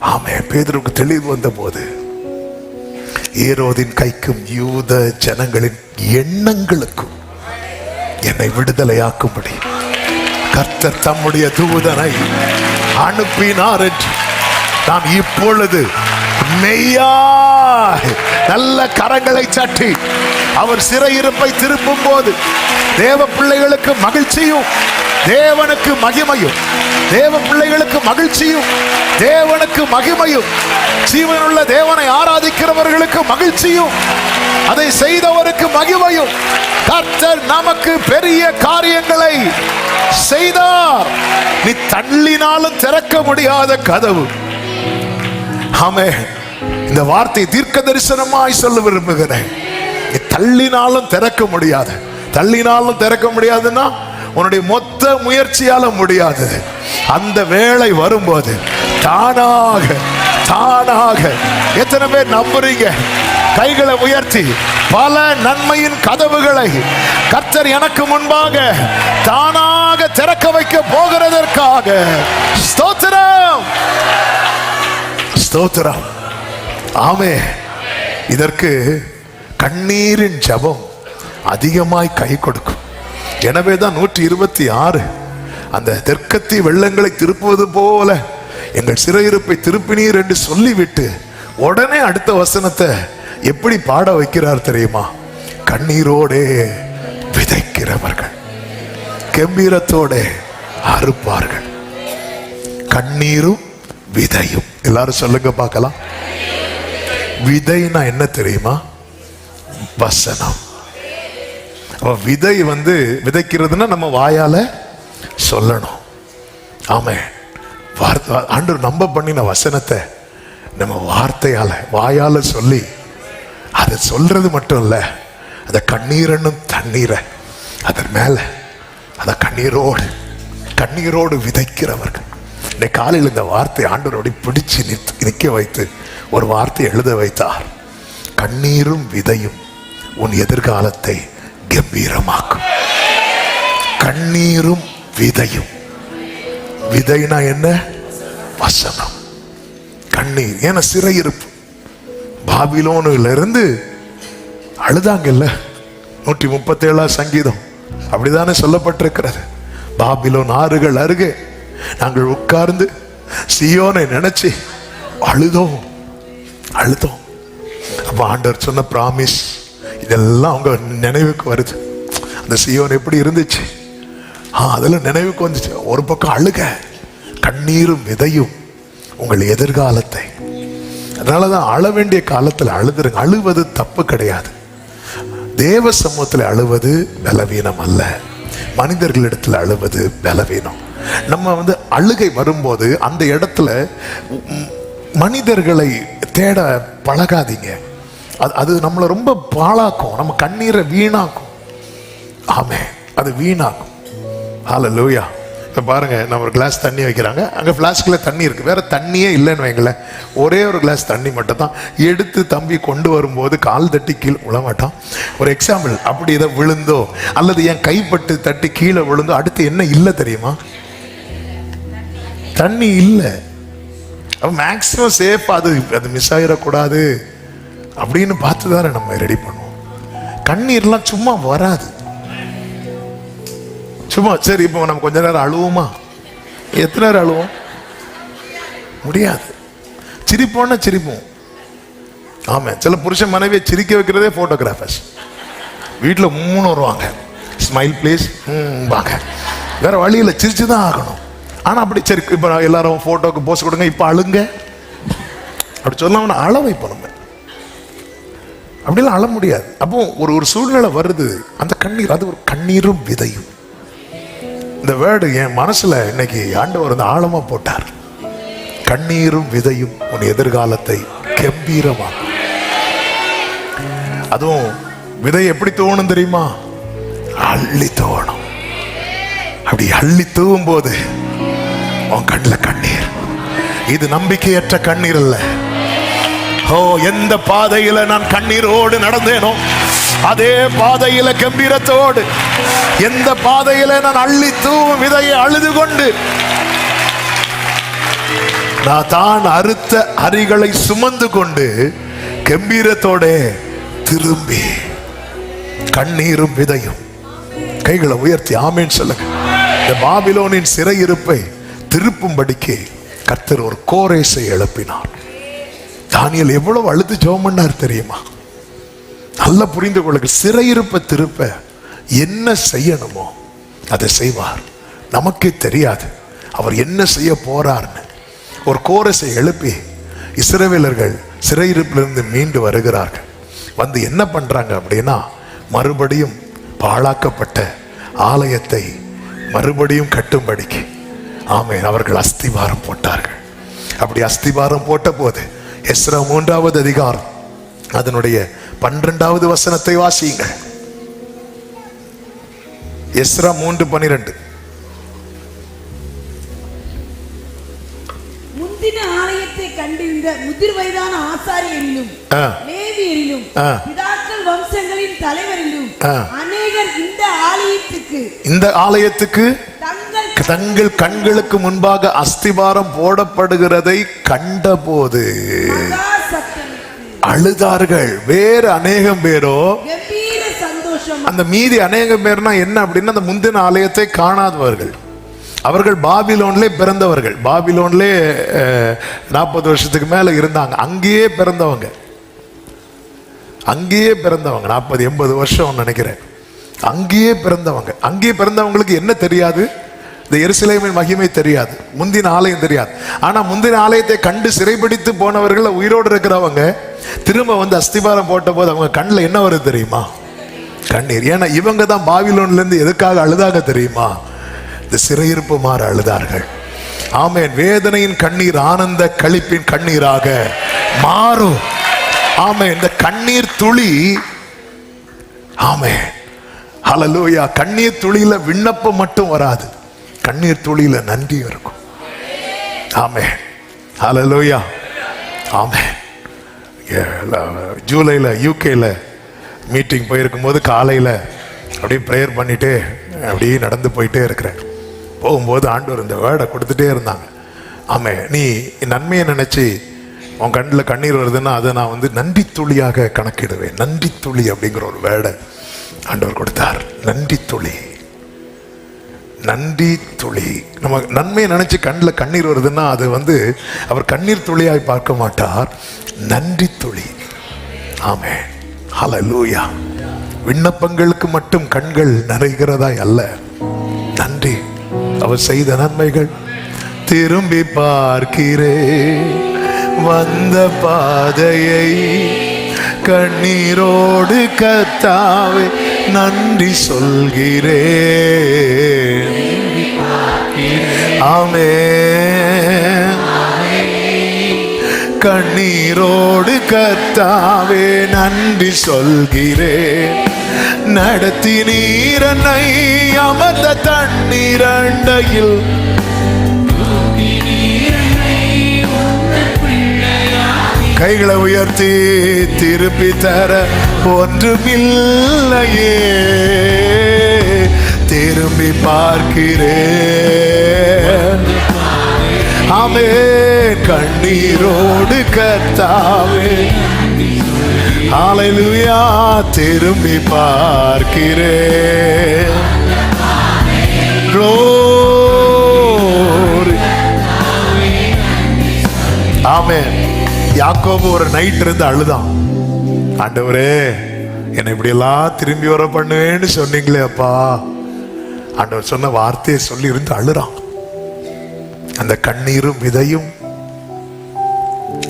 ஆமே பேதருக்கு தெளிவு வந்த போது ஏரோதின் கைக்கும் யூத ஜனங்களின் எண்ணங்களுக்கும் என்னை விடுதலையாக்கும்படி கர்த்தர் தம்முடைய தூதனை அனுப்பினார் என்று நான் இப்பொழுது மெய்யா நல்ல கரங்களை சட்டி அவர் சிறையிருப்பை திருப்பும் போது தேவ பிள்ளைகளுக்கு மகிழ்ச்சியும் தேவனுக்கு மகிமையும் தேவ பிள்ளைகளுக்கு மகிழ்ச்சியும் தேவனுக்கு மகிமையும் ஜீவனுள்ள தேவனை ஆராதிக்கிறவர்களுக்கு மகிழ்ச்சியும் அதை செய்தவருக்கு மகிமையும். கர்த்தர் நமக்கு பெரிய காரியங்களை செய்தார். நீ தள்ளினாலும் திறக்க முடியாத கதவு. ஆமே. இந்த வார்த்தை தீர்க்க தரிசனமாய் சொல்ல விரும்புகிறேன். நீ தள்ளினாலும் திறக்க முடியாது. தள்ளினாலும் திறக்க முடியாதுன்னா உன்னுடைய மொத்த முயற்சியால முடியாது. அந்த வேலை வரும்போது தானாக தானாக எத்தனை பேர் நம்புறீங்க? கைகளை உயர்த்தி பல நன்மையின் கதவுகளை கர்த்தர் எனக்கு முன்பாக தானாக திறக்க வைக்க போகிறதற்காக. ஸ்தோத்திரம்! ஸ்தோத்திரம். ஆமே. இதற்கு கண்ணீரின் ஜபம் அதிகமாய் கை கொடுக்கும். எனவே தான் நூற்றி இருபத்தி ஆறு அந்த தெற்கத்தி வெள்ளங்களை திருப்புவது போல எங்கள் சிறையிருப்பை திருப்பினீர் என்று சொல்லிவிட்டு உடனே அடுத்த வசனத்தை எப்படி பாட வைக்கிறார் தெரியுமா? கண்ணீரோடே விதைக்கிறவர்கள் கம்பீரத்தோட அறுப்பார்கள். கண்ணீரும் விதையும். எல்லாரும் சொல்லுங்க பார்க்கலாம். விதைனா என்ன தெரியுமா? வசனம். விதை வந்து விதைக்கிறதுனா நம்ம வாயால சொல்லணும். ஆமே. வார்த்தை ஆண்டவர் நம்ப பண்ணின வசனத்தை நம்ம வார்த்தையால வாயால சொல்லி அதை சொல்றது மட்டும் இல்ல அந்த கண்ணீரன்னும் தண்ணீரை அதன் மேல அந்த கண்ணீரோடு கண்ணீரோடு விதைக்கிறவர்கள். இன்னைக்கு காலையில் இந்த வார்த்தை ஆண்டவரோட பிடிச்சு நிற்க வைத்து ஒரு வார்த்தை எழுத வைத்தார். கண்ணீரும் விதையும் உன் எதிர்காலத்தை கம்பீரமாக்கும். கண்ணீரும் விதையும். விதைனா என்ன? வசனம். கண்ணீர். ஏன்னா சிறையிருப்பு பாபிலோனுல இருந்து அழுதாங்கல்ல? நூற்றி முப்பத்தேழா சங்கீதம். அப்படிதானே சொல்லப்பட்டிருக்கிறது. பாபிலோன் ஆறுகள் அருகே நாங்கள் உட்கார்ந்து சியோனை நினைச்சு அழுதோம். அழுதோம். அப்ப ஆண்டவர் சொன்ன பிராமிஸ் இதெல்லாம் அவங்க நினைவுக்கு வருது. அந்த சியோன் எப்படி இருந்துச்சு? ஆ அதெல்லாம் நினைவுக்கு வந்துச்சு. ஒரு பக்கம் அழுக கண்ணீரும் விதையும் உங்கள் எதிர்காலத்தை. அதனாலதான் அழ வேண்டிய காலத்தில் அழுதுருங்க. அழுவது தப்பு கிடையாது. தேவ சமூகத்தில் அழுவது பலவீனம் அல்ல. மனிதர்களிடத்தில் அழுவது பலவீனம். நம்ம வந்து அழுகை வரும்போது அந்த இடத்துல மனிதர்களை தேட பழகாதீங்க. அது அது நம்மளை ரொம்ப பாழாக்கும். நம்ம கண்ணீரை வீணாக்கும். ஆமே அது வீணாக்கும் ஹalleluya இப்போ பாருங்க நம்ம ஒரு கிளாஸ் தண்ணி வைக்கிறாங்க. அங்கே ஃப்ளாஸ்கில் தண்ணி இருக்குது வேற தண்ணியே இல்லைன்னு வைங்களேன். ஒரே ஒரு கிளாஸ் தண்ணி மட்டும் தான் எடுத்து தம்பி கொண்டு வரும்போது கால் தட்டி கீழே விழமாட்டான். ஒரு எக்ஸாம்பிள் அப்படி இதை விழுந்தோ அல்லது என் கைப்பட்டு தட்டி கீழே விழுந்தோ அடுத்து என்ன இல்லை தெரியுமா? தண்ணி இல்லை. அப்போ மேக்ஸிமம் சேஃப் அது அது மிஸ் ஆகிடக்கூடாது அப்படின்னு பார்த்து தானே நம்ம ரெடி பண்ணுவோம். கண்ணீர்லாம் சும்மா வராது. சும்மா சரி இப்போ நம்ம கொஞ்ச நேரம் அழுவோமா? எத்தனை நேரம் அழுவோம்? முடியாது. சிரிப்போன்னா சிரிப்போம். ஆமா சில புருஷன் மனைவியை சிரிக்க வைக்கிறதே ஃபோட்டோகிராஃபர்ஸ் வீட்டில் மூணு வருவாங்க. ஸ்மைல் ப்ளீஸ் வாங்க வேற வழியில் சிரிச்சு தான் ஆகணும். ஆனால் அப்படி சரி இப்போ எல்லாரும் ஃபோட்டோக்கு போஸ் கொடுங்க இப்போ அழுங்க. அப்படி சொல்லாமல் அழ வைப்போம் நம்ம. அப்படிலாம் அழ முடியாது. அப்போ ஒரு ஒரு சூழ்நிலை வருது. அந்த கண்ணீர் அது ஒரு கண்ணீரும் விதையும். இந்த வேர்டு என் மனசுல இன்னைக்கு ஆண்டவர் வந்து ஆழமா போட்டார். கண்ணீரும் விதையும் உன் எதிர்காலத்தை கம்பீரமாக்கும். அதுவும் விதை எப்படி தோணும் தெரியுமா? அள்ளி தோணும். அப்படி அள்ளி தூவும் போது உன் கண்ணில் கண்ணீர். இது நம்பிக்கையற்ற கண்ணீர் இல்லை ஓ எந்த பாதையில நான் கண்ணீரோடு நடந்தேனோ அதே பாதையில கம்பீரத்தோடு எந்த பாதையில நான் அள்ளி தூவும் விதையை அழுது கொண்டு நான் தான் அறுத்த அரிகளை சுமந்து கொண்டு கம்பீரத்தோட திரும்பி கண்ணீரும் விதையும். கைகளை உயர்த்தி ஆமேன்னு சொல்லுங்க. இந்த பாபிலோனின் சிறையிருப்பை திருப்பும்படிக்கு கர்த்தர் ஒரு கோரேசை எழுப்பினார். தானியல் எவ்வளவு அழுத்து ஜோம் பண்ணார் தெரியுமா? நல்லா புரிந்து கொள்ளுங்கள். சிறையிருப்ப திருப்ப என்ன செய்யணுமோ அதை செய்வார். நமக்கே தெரியாது. அவர் என்ன செய்ய போறார்னு. ஒரு கோரசை எழுப்பி இஸ்ரவேலர்கள் சிறையிருப்பிலிருந்து மீண்டு வருகிறார்கள். வந்து என்ன பண்றாங்க அப்படின்னா மறுபடியும் பாழாக்கப்பட்ட ஆலயத்தை மறுபடியும் கட்டும்படிக்கு ஆமே அவர்கள் அஸ்திவாரம் போட்டார்கள். அப்படி அஸ்திவாரம் போட்ட போது எஸ்ரா மூன்றாவது அதிகாரம் அதனுடைய பன்னிரெண்டாவது வசனத்தை வாசியுங்கள் எஸ்ரா மூன்று பனிரெண்டு முந்தின ஆலயத்தை கண்டிருந்த முதிர் வயதான ஆசாரியரிலும் ஆ. லேவியரிலும் ஆ. பிதாக்கள் வம்சங்களின் தலைவரிலும் ஆ. அநேகர் இந்த ஆலயத்துக்கு இந்த ஆலயத்துக்கு தங்கள் கண்களுக்கு முன்பாக அஸ்திவாரம் போடப்படுகிறதை கண்டபோது அழுதார்கள். வேறு அநேகம் பேரோ? அந்த மீதி அநேகம் பேர்னா என்ன அப்படின்னா அந்த முந்தின ஆலயத்தை காணாதவர்கள். அவர்கள் பாபிலோன்லே பிறந்தவர்கள். பாபிலோன்லே நாற்பது வருஷத்துக்கு மேல இருந்தாங்க. அங்கேயே பிறந்தவங்க. அங்கேயே பிறந்தவங்க. நாற்பது எண்பது வருஷம் நினைக்கிறேன். அங்கேயே பிறந்தவங்க. அங்கேயே பிறந்தவங்களுக்கு என்ன தெரியாது? இந்த எருசலேமின் மகிமை தெரியாது. முந்தின ஆலயம் தெரியாது. ஆனால் முந்தின ஆலயத்தை கண்டு சிறைபிடித்து போனவர்கள் உயிரோடு இருக்கிறவங்க திரும்ப வந்து அஸ்திபாரம் போட்ட போது அவங்க கண்ணில் என்ன வருது தெரியுமா? கண்ணீர். ஏன்னா இவங்க தான் பாவிலோன்லேருந்து எதுக்காக அழுதாக தெரியுமா? இந்த சிறையிருப்பு மாற அழுதார்கள். ஆமேன். வேதனையின் கண்ணீர் ஆனந்த களிப்பின் கண்ணீராக மாறும். ஆமே இந்த கண்ணீர் துளி ஆமே ஹalleluya. கண்ணீர் துளியில விண்ணப்பம் மட்டும் வராது. கண்ணீர் துளியில நன்றி இருக்கும். ஆமே ஹalleluya. ஆமே ஜூலையில் யூகேல மீட்டிங் போயிருக்கும் போது காலையில் அப்படியே ப்ரேயர் பண்ணிட்டு அப்படியே நடந்து போயிட்டே இருக்கிறேன். போகும்போது ஆண்டவர் இந்த வேர்டை கொடுத்துட்டே இருந்தாங்க. ஆமே நீ நன்மையை நினச்சி உன் கண்ணில் கண்ணீர் வருதுன்னா அதை நான் வந்து நன்றி துளியாக கணக்கிடுவேன். நன்றி துளி அப்படிங்கிற ஒரு வேர்டை. ஆண்டவர் கொடுத்தார். நன்றி துளி. நன்றி துளி. நம்ம நன்மையை நினைச்சு கண்ணில் கண்ணீர் வருதுன்னா அது வந்து அவர் கண்ணீர் துளியாய் பார்க்க மாட்டார். நன்றி துளி. ஆமே லூயா விண்ணப்பங்களுக்கு மட்டும் கண்கள் நிறைகிறதாய் அல்ல. நன்றி. அவர் செய்த நன்மைகள். திரும்பி பார்க்கிறே வந்த பாதையை கண்ணீரோடு கத்தாவே நன்றி சொல்கிறேன். ஆமே கண்ணீரோடு கத்தாவே நன்றி சொல்கிறேன். நடத்தி நீரனை அமர்ந்த தண்ணீரண்டையில் கைகளை உயர்த்தி திருப்பி தர ஒன்றுமில்லையே. திரும்பி பார்க்கிறேன். ஆமே கண்ணீரோடு கத்தாவே. ஹalleluya திரும்பி பார்க்கிறேன். Glory. ஆமென். யாக்கோபு ஒரு நைட் இருந்து அழுதான். ஆண்டவரே என்னை இப்படியெல்லாம் திரும்பி வர பண்ணுவேன்னு சொன்னீங்களே அப்பா. ஆண்டவர் சொன்ன வார்த்தையை சொல்லி இருந்து அழுறான். அந்த கண்ணீரும் விதையும்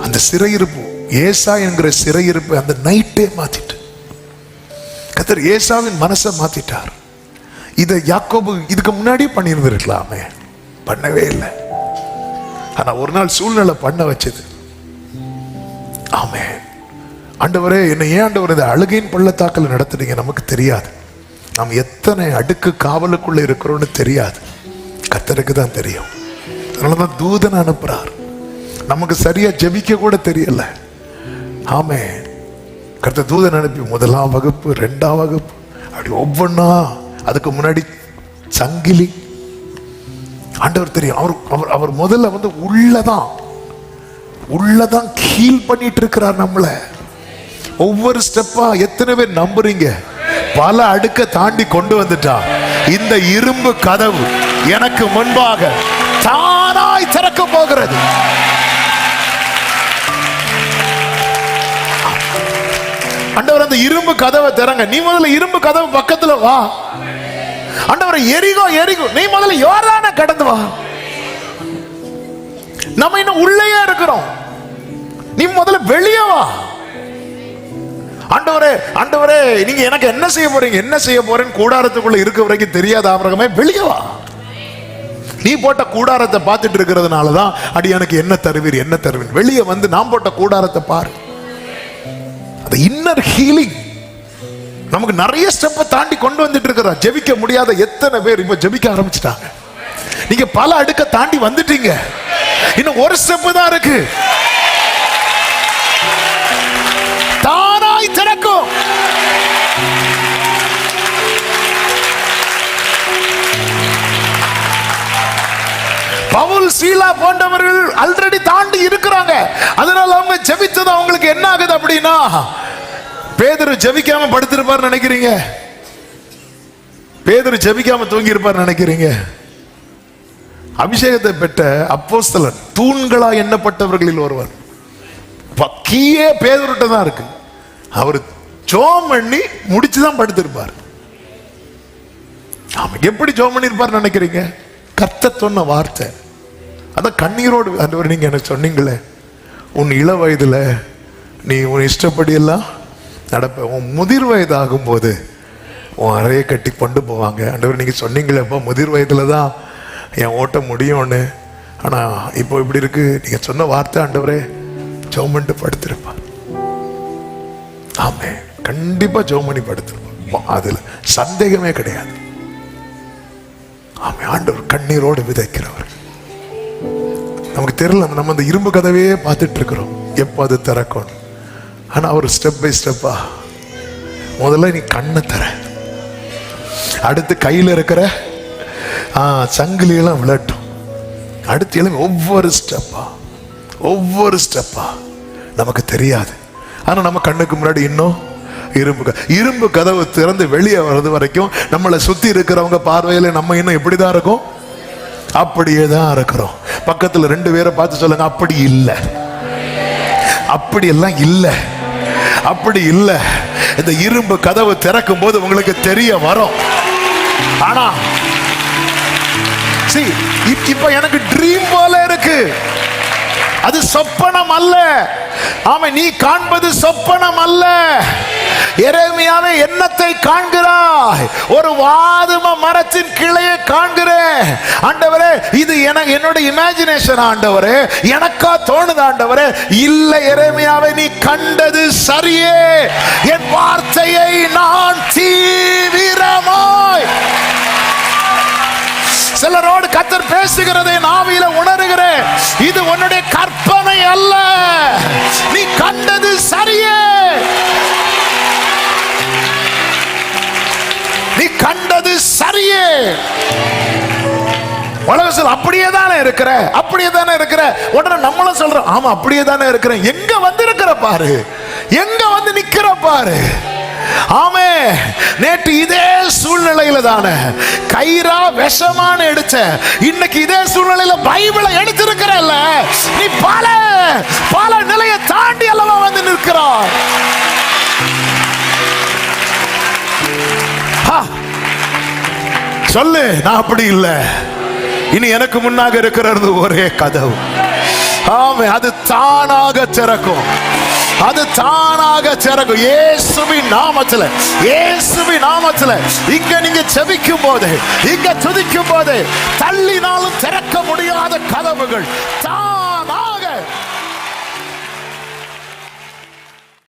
அந்த சிறையிருப்பு ஏசா என்கிற சிறையிருப்பு அந்த நைட்டே மாத்திட்டு. கத்தர் ஏசாவின் மனசை மாத்திட்டார். இதை யாக்கோபு இதுக்கு முன்னாடியே பண்ணியிருந்திருக்கலாமே. பண்ணவே இல்லை. ஆனா ஒரு நாள் சூழ்நிலை பண்ண வச்சது. ஆமே ஆண்டவரே என்னை ஏன் ஆண்டவர் இந்த அழுகையின் பள்ளத்தாக்கில் நடத்துறீங்க நமக்கு தெரியாது. நாம் எத்தனை அடுக்கு காவலுக்குள்ளே இருக்கிறோம்னு தெரியாது. கத்தருக்கு தான் தெரியும். அதனால தான் தூதன் அனுப்புகிறார் நமக்கு சரியாக ஜெபிக்க கூட தெரியல. ஆமே கர்த்த தூதன் அனுப்பி முதலாம் வகுப்பு ரெண்டாம் வகுப்பு அப்படி ஒவ்வொன்றா அதுக்கு முன்னாடி சங்கிலி. ஆண்டவர் தெரியும். அவர் அவர் அவர் முதல்ல வந்து உள்ளதான். உள்ளதான் கீழ் பண்ணிட்டு இருக்கிறார் நம்மள. ஒவ்வொரு ஸ்டெப்பா எத்தனை பேர் நம்புறீங்க? பல அடுக்க தாண்டி கொண்டு வந்துட்டா. இந்த இரும்பு கதவு எனக்கு முன்பாக தானாய் திறக்க போகிறது. அண்டவர் அந்த இரும்பு கதவை திறங்க. நீ முதல்ல இரும்பு கதவு பக்கத்துல வா. அண்டவர் எரிகோ எரிகோ. நீ முதல்ல யோர்தான கடந்து வா. நம்ம இன்னும் உள்ளேயே இருக்கிறோம். நீ முதல்ல வெளியே வா. ஆண்டவரே ஆண்டவரே நீங்க எனக்கு என்ன செய்ய போறீங்க? என்ன செய்ய போறேன்னு கூடாரத்துக்குள்ள இருக்க வரைக்கும் தெரியாத ஆபரகமே வெளியே வா. நீ போட்ட கூடாரத்தை பார்த்துட்டு இருக்கிறதுனால தான் அடி எனக்கு என்ன தருவீர் என்ன தருவீர். வெளியே வந்து நான் போட்ட கூடாரத்தை பாரு. அது இன்னர் ஹீலிங் நமக்கு நிறைய ஸ்டெப்பை தாண்டி கொண்டு வந்துட்டு இருக்கிறா. ஜெபிக்க முடியாத எத்தனை பேர் இப்போ ஜெபிக்க ஆரம்பிச்சிட்டாங்க. நீங்க பல அடுக்க தாண்டி வந்துட்டீங்க. இன்னும் ஒரு ஸ்டெப் தான் இருக்கு. தானாய் திறக்கும். பவுல் சீலா போன்றவர்கள் ஆல்ரெடி தாண்டி இருக்கிறாங்க. அதனால அவங்க ஜெபித்தது அவங்களுக்கு என்ன ஆகுது அப்படின்னா பேதர் ஜெபிக்காம படுத்திருப்பார் நினைக்கிறீங்க? பேதர் ஜெபிக்காம தூங்கி இருப்பார் நினைக்கிறீங்க? அபிஷேகத்தை பெற்ற அப்போஸ்தலர் தூண்களா எண்ணப்பட்டவர்களில் ஒருவர். பக்கியே பேதருட்ட தான் இருக்கு. அவர் ஜோம் பண்ணி முடிச்சு தான் படுத்திருப்பார். ஆமா எப்படி ஜோம் பண்ணிருப்பார் நினைக்கிறீங்க? கத்த சொன்ன வார்த்தை. அதான் கண்ணீரோடு ஆண்டவர் நீங்க எனக்கு சொன்னீங்களே உன் இள வயதுல நீ உன் இஷ்டப்படி எல்லாம் நடப்ப. உன் முதிர் வயது ஆகும்போது உன் அறையை கட்டி கொண்டு போவாங்க. ஆண்டவர் நீங்க சொன்னீங்களே அப்போ முதிர் வயதுல தான் என் ஓட்ட முடியும்னு. ஆனா இப்போ இப்படி இருக்கு. நீங்க சொன்ன வார்த்தை ஆண்டவரே ஜோம் படுத்திருப்பான் ஆமே. கண்டிப்பாக ஜோம் பண்ணி படுத்திருப்பான் அதில் சந்தேகமே கிடையாது. ஆமே ஆண்டவர் கண்ணீரோடு விதைக்கிறவர். நமக்கு தெரியல நம்ம அந்த இரும்பு கதவையே பார்த்துட்டு இருக்கிறோம். எப்போ அது திறக்கும் ஆனா அவர் ஸ்டெப் பை ஸ்டெப்பா முதல்ல நீ கண்ணை தர அடுத்து கையில் இருக்கிற சங்கிலியெல்லாம் விளட்டும் அடுத்து எழும்பி ஒவ்வொரு ஸ்டெப்பா ஒவ்வொரு ஸ்டெப்பா நமக்கு தெரியாது. ஆனால் நம்ம கண்ணுக்கு முன்னாடி இன்னும் இரும்பு இரும்பு கதவு திறந்து வெளியே வர்றது வரைக்கும் நம்மளை சுத்தி இருக்கிறவங்க பார்வையில நம்ம இன்னும் எப்படிதான் இருக்கும்? அப்படியே தான் இருக்கிறோம். பக்கத்துல ரெண்டு பேரை பார்த்து சொல்லுங்க அப்படி இல்லை. அப்படி எல்லாம் இல்லை. அப்படி இல்லை. இந்த இரும்பு கதவு திறக்கும் போது உங்களுக்கு தெரிய வரும். ஆனா சரி இப்ப எனக்கு ட்ரீம் போல இருக்கு. அது சொப்பனம் அல்ல. ஆமா நீ காண்பது சொப்பனம் அல்ல. எரேமியாவே என்னத்தை காண்கிறாய்? ஒரு வாதும மரத்தின் கிளையை காண்கிறேன் ஆண்டவரே இது எனக்கு என்னோட இமேஜினேஷன் ஆண்டவரே எனக்கா தோணுது ஆண்டவரே. இல்ல எரேமியாவை நீ கண்டது சரியே. என் வார்த்தையை நான் தீவிரமாய் சிலரோடு கத்தர் பேசுகிறதை நாவியில உணர்கிறேன். இது உன்னுடைய கற்பனை அல்ல. நீ கண்டது சரியே. நீ கண்டது சரியே. உலக சொல்ல அப்படியே தானே இருக்கிற அப்படியே தானே இருக்கிற. உடனே நம்மளும் சொல்றோம் ஆமா அப்படியே தானே இருக்கிறேன். எங்க வந்து இருக்கிற பாரு? எங்க வந்து நிக்கிற பாரு? ஆமே நேற்று இதே சூழ்நிலையில தானே. கயிறா விஷமான எடுத்த. இன்னைக்கு இதே சூழ்நிலையில பைபிளை எடுத்திருக்கிறல்ல. நீ பல பல நிலையை தாண்டி அல்லவா வந்து நிற்கிறார் சொல்லு நான் அப்படி இல்லை. இனி எனக்கு முன்னாக இருக்கிறது ஒரே கதவு. ஆமே அது தானாக திறக்கும். அது தானாக சிறகு இயேசுவின் நாமத்தில் இயேசுவின் நாமத்தில். இங்க நீங்க செபிக்கும் போது இங்க துதிக்கும் போது தள்ளினாலும் திறக்க முடியாத கதவுகள் தான்